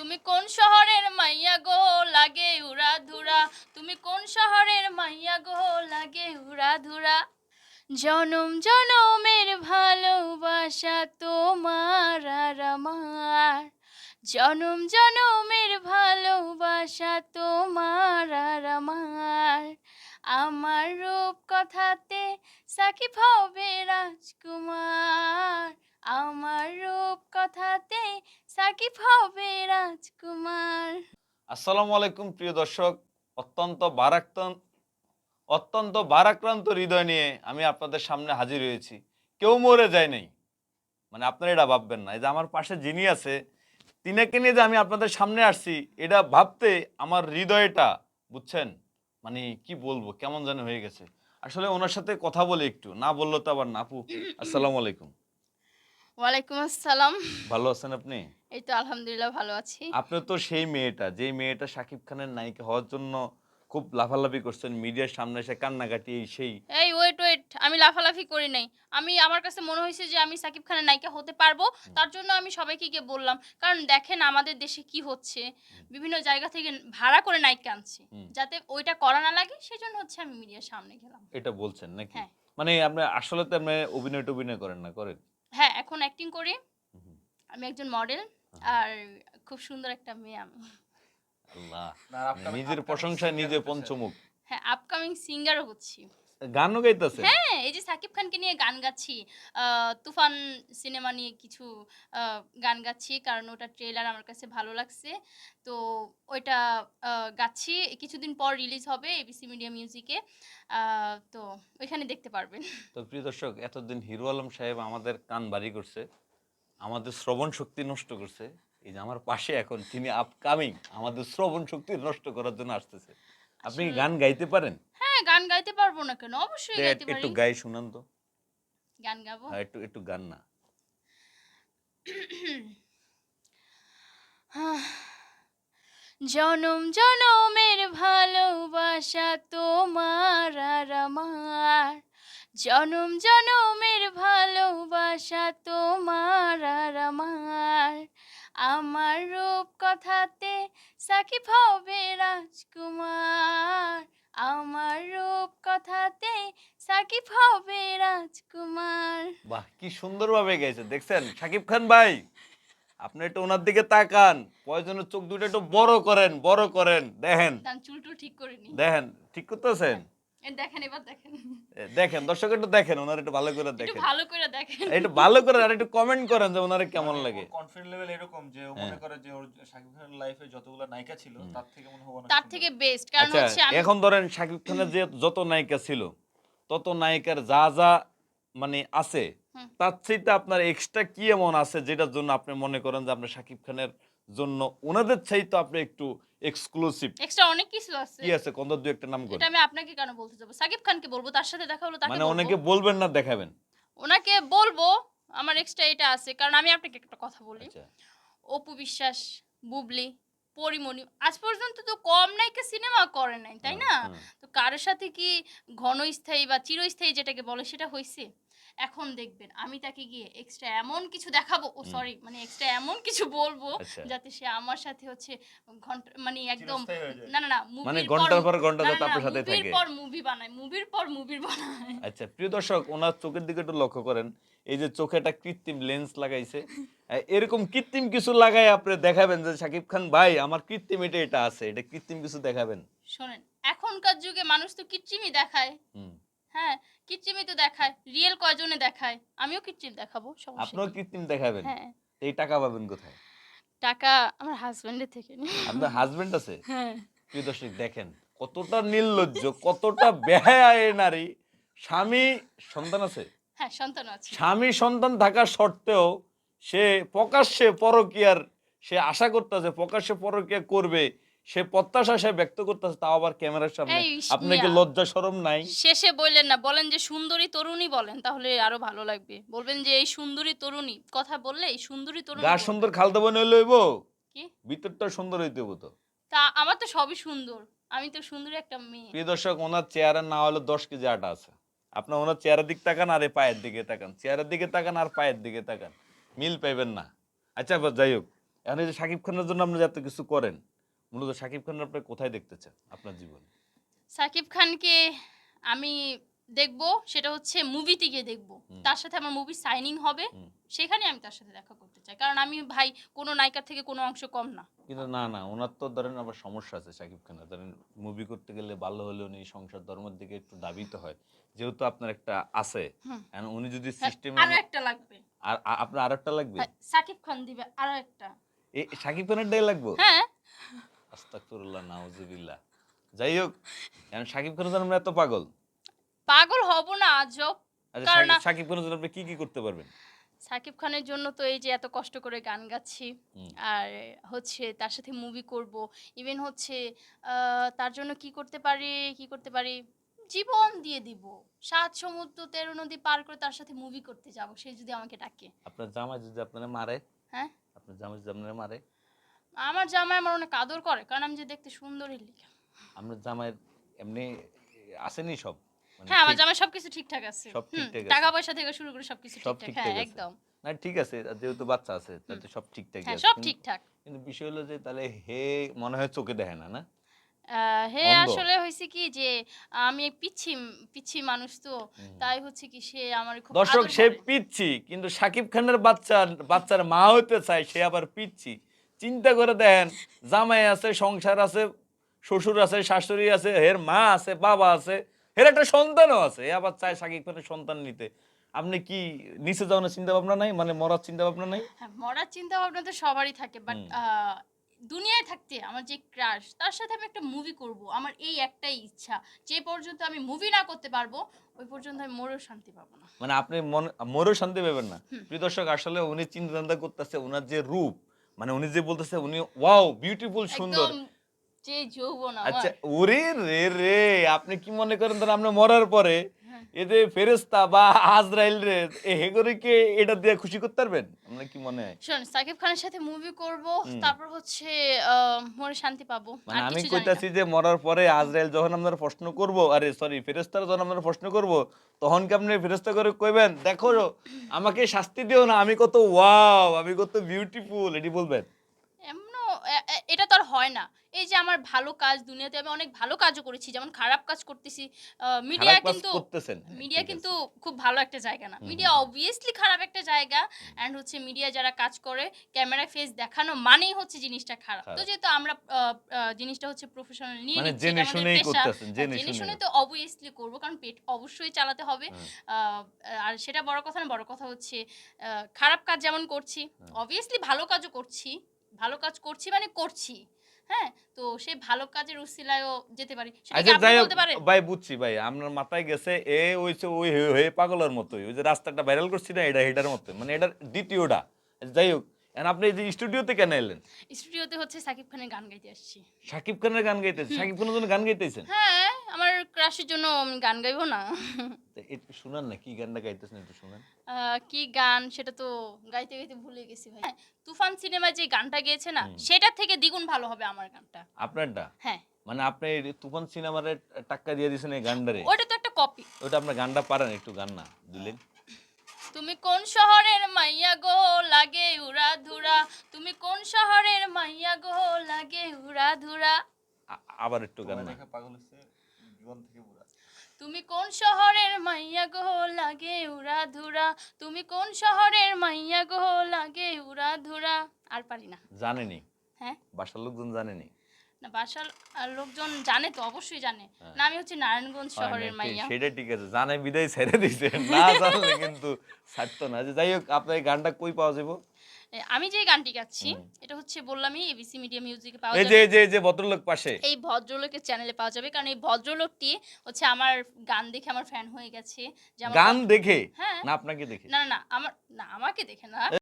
তুমি কোন শহরের মাইয়া গো? লাগে উড়া ধুরা তুমি কোন শহরের মাইয়া গো? লাগে উড়া ধুরা জনম জনমের ভালোবাসা তোমার আর আমার। জনম জনমের ভালোবাসা তোমার আর আমার। আমার রূপ কথাতে সাকিব হবে রাজকুমার। আমার রূপ কথাতে সাকিব হবে রাজকুমার। আসসালামু আলাইকুম প্রিয় দর্শক, অত্যন্ত বারাক্রান্ত অত্যন্ত বারাক্রান্ত হৃদয় নিয়ে আমি আপনাদের সামনে হাজির হয়েছি। কেউ মরে যায় নাই। মানে আপনারা এটা ভাববেন না, এই যে আমার পাশে যিনি আছে, তিনাকে নিয়ে যে আমি আপনাদের সামনে আসছি, এটা ভাবতে আমার হৃদয়টা, বুঝছেন? মানে কি বলব, কেমন যেন হয়ে গেছে। আসলে ওনার সাথে কথা বলে একটু, না বলল তো আবার না আপু আসসালামু আলাইকুম। ওয়ালাইকুম আসসালাম। ভালো আছেন আপনি? এই তো আলহামদুলিল্লাহ ভালো আছি। আপনি তো সেই মেয়েটা যেই মেয়েটা শাকিব খানের নায়িকা হওয়ার জন্য খুব লাফালাফি করছেন মিডিয়ার সামনে এসে কান্নাকাটি এই সেই। এই ওয়েট ওয়েট আমি লাফালাফি করি নাই। আমি আমার কাছে মনে হয়েছে যে আমি সাকিব খানের নায়িকা হতে পারব তার জন্য আমি সবাইকে গিয়ে বললাম কারণ দেখেন আমাদের দেশে কি হচ্ছে। বিভিন্ন জায়গা থেকে ভাড়া করে নায়িকা আনছে যাতে ওইটা করা না লাগে সেজন্য হচ্ছে আমি মিডিয়ার সামনে গেলাম। এটা বলছেন নাকি? হ্যাঁ। মানে আপনি আসলে তো আপনি অভিনয় টভিনয় করেন না করেন? হ্যাঁ এখন অ্যাক্টিং করি। আমি একজন মডেল আর খুব সুন্দর একটা মেয়ে আমি। আল্লাহ নিজের প্রশংসায় নিজে পঞ্চমুখ। হ্যাঁ আপকামিং সিঙ্গারও হচ্ছি। গানও গাইতেছে? হ্যাঁ এই যে সাকিব খানকে নিয়ে গান গাচ্ছি তুফান সিনেমা নিয়ে কিছু গান গাচ্ছি কারণ ওটা ট্রেলার আমার কাছে ভালো লাগছে। তো ওইটা গাচ্ছি কিছুদিন পর রিলিজ হবে এবিসি মিডিয়া মিউজিকে তো ওইখানে দেখতে পারবেন। তো প্রিয় দর্শক এতদিন হিরো আলম সাহেব আমাদের কান বাড়ি করছে আমাদের শ্রবণ শক্তি নষ্ট করছে এই যে আমার পাশে এখন তিনি আপকামিং আমাদের শ্রবণ শক্তি নষ্ট করার জন্য আসতেছে। আপনি গান গাইতে পারেন? হ্যাঁ গান গাইতে পারব না কেন? অবশ্যই গাইতে একটু গাই শুনান তো। গান গাবো? হ্যাঁ, একটু একটু গান না। জনম জনমের ভালোবাসা তোমার আর আমার। জনম জনমের ভালোবাসা তোমার আর আমার। আমার রূপ কথাতে সাকিব হবে রাজকুমার। আমার রূপ কথাতে সাকিব হবে রাজকুমার। বাহ কি সুন্দরভাবে গেছে দেখছেন সাকিব খান ভাই আপনি একটু ওনার দিকে তাকান। প্রয়োজনের চোখ দুটো একটু বড় করেন বড় করেন। দেখেন। চুল টুল ঠিক করে নি দেখেন ঠিক করতেছেন? দেখেন এবার দেখেন। দেখেন দর্শক একটু দেখেন ওনার একটু ভালো করে একটু দেখেন। ভালো করে দেখেন। একটু ভালো করে আর একটু কমেন্ট করেন যে ওনারে কেমন লাগে। কনফিডেন্ট লেভেল এরকম যে ও মনে করে যে ওর শাকিব খানের লাইফে যতগুলো নায়িকা ছিল তার থেকে মনে হয় তার থেকে বেস্ট কারণ আচ্ছা হচ্ছে এখন ধরেন শাকিব খানের যে যত নায়িকা ছিল তত নায়িকার যা যা মানে আছে তার চাইতে আপনার এক্সট্রা কি এমন আছে যেটার জন্য আপনি মনে করেন যে আপনার শাকিব খানের জন্য ওনাদের চাইতে আপনি একটু এক্সক্লুসিভ এক্সট্রা অনেক কিছু আছে। কি আছে? কোন দু একটা নাম এটা আমি আপনাকে কেন বলতে যাব? সাকিব খানকে বলব তার সাথে দেখা হলো তাকে মানে অনেকে বলবেন না দেখাবেন। ওনাকে বলব আমার এক্সট্রা এটা আছে কারণ আমি আপনাকে একটা কথা বলি। আচ্ছা। অপু বিশ্বাস বুবলি পরিমণি আজ পর্যন্ত তো কম নায়িকা সিনেমা করে নাই তাই না? হুম, হুম। তো কারোর সাথে কি ঘনস্থায়ী বা চিরস্থায়ী যেটাকে বলে সেটা হয়েছে এখন দেখবেন। আমি তাকে গিয়ে এক্সট্রা এমন কিছু দেখাবো ও সরি মানে এক্সট্রা এমন কিছু বলব আচ্ছা। যাতে সে আমার সাথে হচ্ছে ঘণ্টা মানে একদম। না না না মানে ঘণ্টার পর ঘণ্টা যাতে আপনার সাথে মুভির পর মুভি বানায় মুভির পর মুভি বানায়। আচ্ছা প্রিয় দর্শক ওনার চোখের দিকে একটু লক্ষ্য করেন। এই যে চোখে একটা কৃত্রিম লেন্স লাগাইছে। এরকম কৃত্রিম কিছু লাগাই আপনি দেখাবেন যে শাকিব খান ভাই আমার কৃত্রিম এটা এটা আছে এটা কৃত্রিম কিছু দেখাবেন। শোনেন এখনকার যুগে মানুষ তো কৃত্রিমই দেখায়। হুম। হ্যাঁ কৃত্রিমই তো দেখায়। রিয়েল কয়জনে দেখায়? আমিও কৃত্রিম দেখাবো সমস্যা আপনিও কি? কৃত্রিম দেখাবেন? হ্যাঁ। এই টাকা পাবেন কোথায়? টাকা আমার হাজবেন্ডের থেকে। নি। আপনার হাজবেন্ড আছে? হ্যাঁ। প্রিয় দর্শক দেখেন কতটা নির্লজ্জ কতটা বেহায় নারী। স্বামী সন্তান আছে? হ্যাঁ সন্তান আছে। স্বামী সন্তান থাকা সত্ত্বেও সে প্রকাশ্যে পরকিয়ার সে আশা করতেছে প্রকাশ্যে পরকিয়া করবে। সে প্রত্যাশা সে ব্যক্ত করতেছে তাও আবার ক্যামেরার সামনে। এই আপনাকে লজ্জা শরম নাই? শেষে বললেন না বলেন যে সুন্দরী তরুণী বলেন তাহলে আরও ভালো লাগবে। বলবেন যে এই সুন্দরী তরুণী কথা বললে এই সুন্দরী তরুণী গা। সুন্দর খালতে বনে লইব কি? ভিতরটা সুন্দর হইতে হব তো। তা আমার তো সবই সুন্দর আমি তো সুন্দরী একটা মেয়ে। প্রিয় দর্শক ওনার চেহারা না হলে দশ কেজি আটা আছে। আপনার ওনার চেয়ারের দিক তাকান আর এই পায়ের দিকে তাকান। চেহারার দিকে তাকান আর পায়ের দিকে তাকান। মিল পাইবেন না। আচ্ছা যাই হোক। এখন এই যে শাকিব খানের জন্য আপনি যে এত কিছু করেন মূলত শাকিব খান আপনি কোথায় দেখতে চান আপনার জীবনে? সাকিব খানকে আমি দেখব সেটা হচ্ছে মুভিতে গিয়ে দেখব। তার সাথে আমার মুভি সাইনিং হবে সেখানে আমি তার সাথে দেখা করতে চাই। কারণ আমি ভাই কোনো নায়িকার থেকে কোনো অংশ কম না। কিন্তু না না ওনার তো ধরেন আবার সমস্যা আছে সাকিব খানের। ধরেন মুভি করতে গেলে ভালো হলে উনি সংসার ধর্মের দিকে একটু দাবিতে হয়। যেহেতু আপনার একটা আছে। উনি যদি হ্যাঁ, সিস্টেম আরও একটা লাগবে। আর আপনার আরেকটা লাগবে? হ্যাঁ, সাকিব খান দিবে আরও একটা। এই শাকিব খানের ডাই লাগবে? হ্যাঁ। আস্তাগফিরুল্লাহ নাউজুবিল্লাহ। যাই হোক এখন শাকিব খানের জন্য আপনি এত পাগল? পাগল হব না আজব আচ্ছা কারণ শাকিব খানের জন্য আপনি কি কি করতে পারবেন? সাকিব খানের জন্য তো এই যে এত কষ্ট করে গান গাচ্ছি হুম। আর হচ্ছে তার সাথে মুভি করব ইভেন হচ্ছে আহ, তার জন্য কি করতে পারি কি করতে পারি জীবন দিয়ে দিব। সাত সমুদ্র তেরো নদী পার করে তার সাথে মুভি করতে যাব সে যদি আমাকে ডাকে। আপনার জামাই যদি আপনারা মারে হ্যাঁ? আপনার জামাই যদি আপনারা মারে আমার জামাই আমার অনেক আদর করে কারণ আমি যে দেখতে সুন্দরী লিখা। আপনার জামাইয়ের এমনি আসেনি সব? মানে হ্যাঁ আমার জামাই সবকিছু ঠিকঠাক আছে। সব ঠিকঠাক টাকা পয়সা থেকে শুরু করে সবকিছু সব ঠিকঠাক হ্যাঁ একদম। না ঠিক আছে যেহেতু বাচ্চা আছে তাতে সব ঠিকঠাক হ্যাঁ আছে। সব ঠিকঠাক। কিন্তু বিষয় হলো যে তাহলে হে মনে হয় চোখে দেখে না না? হে আসলে হয়েছে কি যে আমি পিচ্ছি পিচ্ছি মানুষ তো তাই হচ্ছে কি সে আমার খুব দর্শক সে পিচ্ছি কিন্তু সাকিব খানের বাচ্চা বাচ্চার মা হতে চায় সে আবার পিচ্ছি। চিন্তা করে দেখেন জামাই আছে সংসার আছে শ্বশুর আছে শাশুড়ি আছে এর মা আছে বাবা আছে এর একটা সন্তানও আছে। আবার চায় সাকিব খানের সন্তান নিতে। আপনি কি নিচে যাওয়ার চিন্তা ভাবনা নাই? মানে মরার চিন্তা ভাবনা নাই? হ্যাঁ, মরার চিন্তা ভাবনা তো সবারই থাকে বাট দুনিয়ায় থাকতে আমার যে ক্রাশ তার সাথে আমি একটা মুভি করব। আমার এই একটাই ইচ্ছা। যে পর্যন্ত আমি মুভি না করতে পারব ওই পর্যন্ত আমি মরেও শান্তি পাবো না। মানে আপনি মন মরেও শান্তি পাবেন না। প্রিয় দর্শক আসলে উনি চিন্তা করতেছে ওনার যে রূপ মানে উনি যে বলতেছে উনি ওয়াও বিউটিফুল সুন্দর আচ্ছা ওরে রে রে আপনি কি মনে করেন ধর আমরা মরার পরে। এতে ফেরেস্তা বা আজরাইল রে হেগরিকে এটা দিয়ে খুশি করতে পারবেন? আপনার কি মনে হয়? শোন সাকিব খানের সাথে মুভি করব তারপর হচ্ছে শান্তি পাবো। মানে আমি। কইতাছি যে মরার পরে আজরাইল যখন আমরা প্রশ্ন করব আরে সরি ফেরেস্তারা যখন আমরা প্রশ্ন করব তখন কি আপনি ফেরেস্তা করে কইবেন? দেখো আমাকে শাস্তি দিও না আমি কত ওয়াও আমি কত বিউটিফুল এটি বলবেন। এটা তো আর হয় না। এই যে আমার ভালো কাজ দুনিয়াতে আমি অনেক ভালো কাজও করেছি যেমন খারাপ কাজ করতেছি মিডিয়া কিন্তু মিডিয়া কিন্তু খুব ভালো একটা জায়গা না। মিডিয়া অবভিয়াসলি খারাপ একটা জায়গা অ্যান্ড হচ্ছে মিডিয়া যারা কাজ করে ক্যামেরায় ফেস দেখানো মানেই হচ্ছে জিনিসটা খারাপ। তো যেহেতু আমরা জিনিসটা হচ্ছে প্রফেশনাল নিয়ে মানে জেনে শুনেই। করতেছেন হ্যাঁ, জেনে শুনে তো অবভিয়াসলি করব কারণ পেট অবশ্যই চালাতে হবে। হ্যাঁ। আহ, আর সেটা বড় কথা না বড় কথা হচ্ছে খারাপ কাজ যেমন করছি হ্যাঁ। অবভিয়াসলি ভালো কাজও করছি ভালো কাজ করছি মানে করছি। হ্যাঁ? তো সে ভালো কাজের উসিলায়ও যেতে পারি। আচ্ছা যাই হোক ভাই বুঝছি ভাই আপনার মাথায় গেছে এ হইছে ওই হয়ে- হয়ে পাগলের মতোই। ওই যে রাস্তাটা ভাইরাল করছি না এটা এটার মতো মানে এটার দ্বিতীয়টা। যাই হোক এখন আপনি এই যে স্টুডিওতে কেন এলেন? স্টুডিওতে হচ্ছে সাকিব খানের গান গাইতে আসছি। সাকিব খানের গান গাইতেছেন? সাকিব খানের জন্য গান গাইতেছেন? হ্যাঁ আমার ক্রাশের জন্য আমি গান গাইবো না। তা একটু শুনান না কি গানটা গাইতেছেন একটু শুনান। আহ, কি গান সেটা তো গাইতে গাইতে ভুলে গেছি ভাই। হ্যাঁ, তুফান সিনেমায় যে গানটা গেয়েছে না সেটা থেকে দ্বিগুণ ভালো হবে আমার গানটা। আপনারটা? হ্যাঁ। মানে আপনি এই তুফান সিনেমার টাক্কা দিয়ে দিয়েছেন এই গানটারে? ওটা তো একটা কপি ওটা আপনার গানটা পারেন একটু গান না দিলেন। তুমি কোন শহরের মাইয়া গো? লাগে উড়া ধুরা তুমি কোন শহরের মাইয়া গো? লাগে উড়া ধুরা আবার একটু গান তোমায় না। পাগল হচ্ছে জীবন থেকে তুমি কোন শহরের মাইয়া গো? লাগে উড়া ধুরা তুমি কোন শহরের মাইয়া গো? লাগে উড়া ধুরা আর পারি না। জানেনি। হ্যাঁ? বাসার লোকজন জানেনি। না বাসার লোকজন জানে তো অবশ্যই জানে। হ্যাঁ। না আমি হচ্ছে নারায়ণগঞ্জ শহরের মাইয়া। সেটা ঠিক আছে জানে বিদায় ছেড়ে দিছে। না জানলে কিন্তু ছাড়তো না। যে যাই হোক আপনার গানটা কই পাওয়া যাব আমি যে গানটি গাচ্ছি এটা হচ্ছে বললামই এবিসি মিডিয়া মিউজিকে পাওয়া যাবে। এই যে যে ভদ্রলোক পাশে। এই ভদ্রলোকের চ্যানেলে পাওয়া যাবে কারণ এই ভদ্রলোকটি হচ্ছে আমার গান দেখে আমার ফ্যান হয়ে গেছে। যে গান দেখে? হ্যাঁ। না আপনাকে দেখে। না না আমার না আমাকে দেখে না।